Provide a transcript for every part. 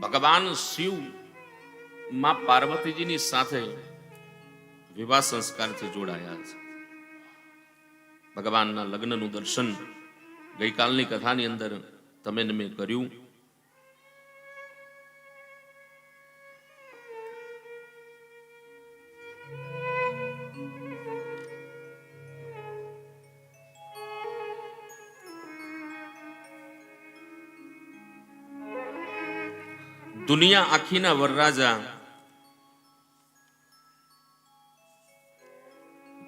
ભગવાન શિવમાં પાર્વતીજીની સાથે વિવાહ સંસ્કારથી જોડાયા છે. ભગવાનના લગ્નનું દર્શન ગઈકાલની કથાની અંદર તમે મેં કર્યું. દુનિયા આખીના વરરાજા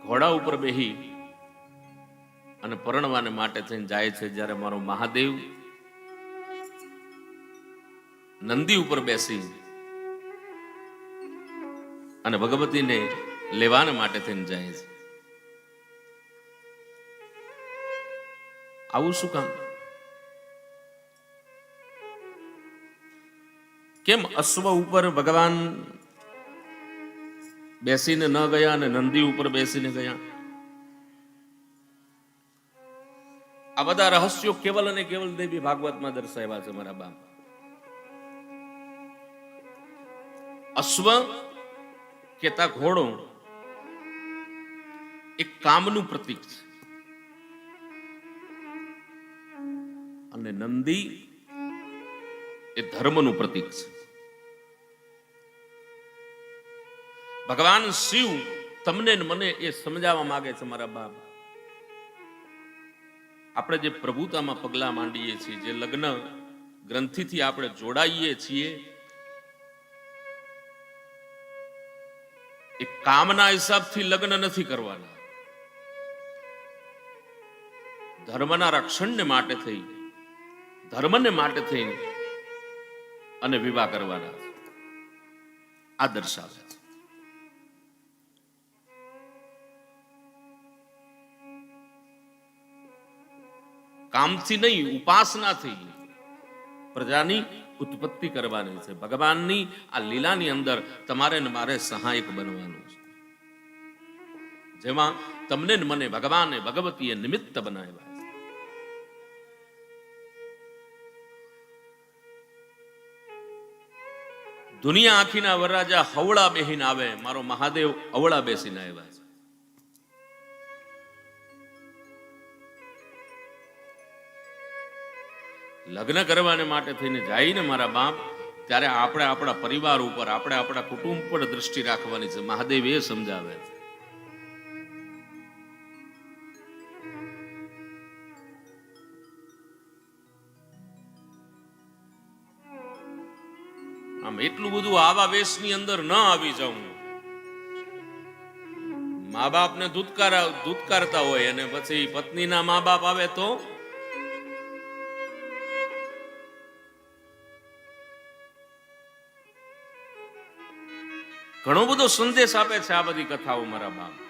ઘોડા ઉપર બેહી અને પરણવાને માટે થઈને જાય છે જ્યારે મારો મહાદેવ નંદી ઉપર બેસી અને ભગવતીને લેવાને માટે થઈને જાય છે. આવું શું કામ? કેમ અશ્વ ઉપર ભગવાન બેસીને ન ગયા અને નંદી ઉપર બેસીને ગયા? આ બધા રહસ્યો કેવલ અને કેવલ દેવી ભાગવતમાં દર્શાવ્યા છે મારા બાપ. અશ્વ કેતા ઘોડો એક કામનું પ્રતીક છે. અને નંદી એ ધર્મનું પ્રતીક છે. ભગવાન શિવ તમને મને એ સમજાવવા માંગે છે મારા બાપ આપણે જે પ્રભુતામાં પગલા માંડીએ છીએ, જે લગ્ન ગ્રંથિથી આપણે જોડાઈએ છીએ, એ કામના હિસાબથી લગ્ન નથી કરવાના. ધર્મના રક્ષણને માટે થઈ, ધર્મને માટે થઈ અને વિવાહ કરવાના. આ દર્શાવે. કામથી નહીં ઉપાસનાથી પ્રજાની ઉત્પત્તિ કરવાની છે. ભગવાનની આ લીલાની અંદર તમારે ને મારે સહાયક બનવાનું છે. જેમાં તમને ને મને ભગવાને ભગવતીએ નિમિત્ત બનાવ્યા દુનિયા આખીના વરરાજા હવળા બેહીને આવે, મારો મહાદેવ અવળા બેસીને આવ્યા છે. લગ્ન કરવાને માટે થઈને જાય ને મારા બાપ, ત્યારે આપણે આપણા પરિવાર ઉપર, આપણે આપણા કુટુંબ પર દ્રષ્ટિ રાખવાની છે. મહાદેવ એ સમજાવે આમ એટલું બધું આવા વેશની અંદર ન આવી જાઉં. મા બાપને ધૂતકાર, ધૂતકારતા હોય અને પછી પત્નીના મા બાપ આવે તો ઘણો બધો સંદેશ આપે છે આ બધી કથાઓ મારા બાપ